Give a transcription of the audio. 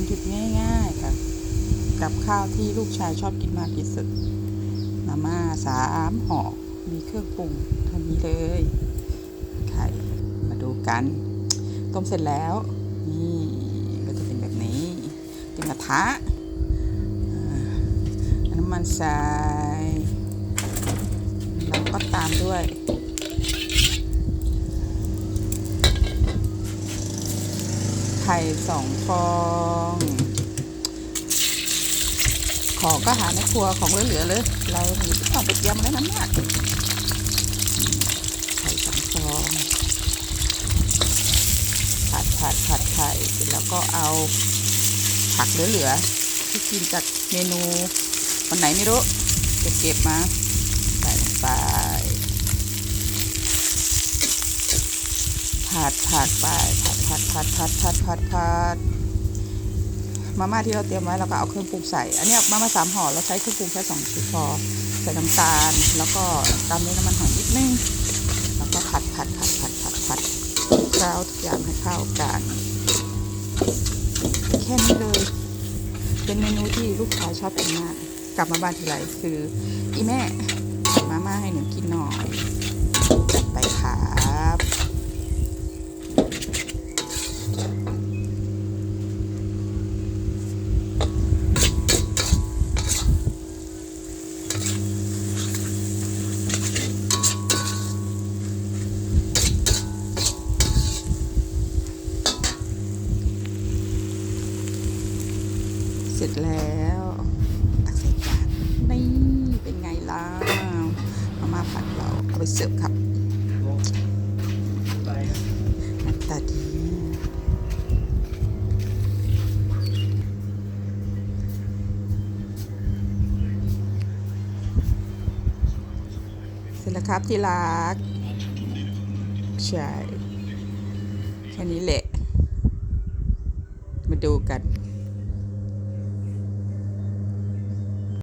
วันง่ายๆค่ะ กับข้าวที่ลูกชายชอบกินมากที่สุดมาม่าสามห่อมีเครื่องปรุงเท่านี้เลยไข่มาดูกัน ต้มเสร็จแล้ว นี่ก็จะเป็นแบบนี้เป็นกระทะน้ำมันทรายแล้วก็ตามด้วย ไข่ สองฟอง ของก็หาในครัวของเหลือๆเลย เราไม่ต้องไปเตรียมอะไรนั้นมากไข่สองฟอง ผัดผัดผัดไข่เสร็จแล้วก็เอาผักเหลือๆที่กินจากเมนูวันไหนไม่รู้ เก็บเก็บมาใส่ลงไป ผัดผัดไปผัดผัดผัดผัดผัดผัดผัดมาม่าที่เราเตรียมไว้เราก็เอาเครื่องปรุงใส่ อันนี้มาม่าสามห่อเราใช้เครื่องปรุงแค่สองชุดพอใส่น้ำตาล แล้วก็ตามด้วยน้ำมันหอยนิดนึงแล้วก็ผัดผัดผัดผัดผัดผัดเคล้าทุกอย่างให้เข้ากันแค่นี้เลย เป็นเมนูที่ลูกชายชอบกินมาก กลับมาบ้านทีไรคือ อีแม่มาม่าให้หนูกินหน่อยจัดไปครับ เสร็จแล้ว ตักใส่จานนี่เป็นไงล่ะมามาผัดเราเอาไปเสิร์ฟครับหน้าตาดีเสร็จแล้วครับที่รัก ใช่ แค่นี้แหละ มาดูกัน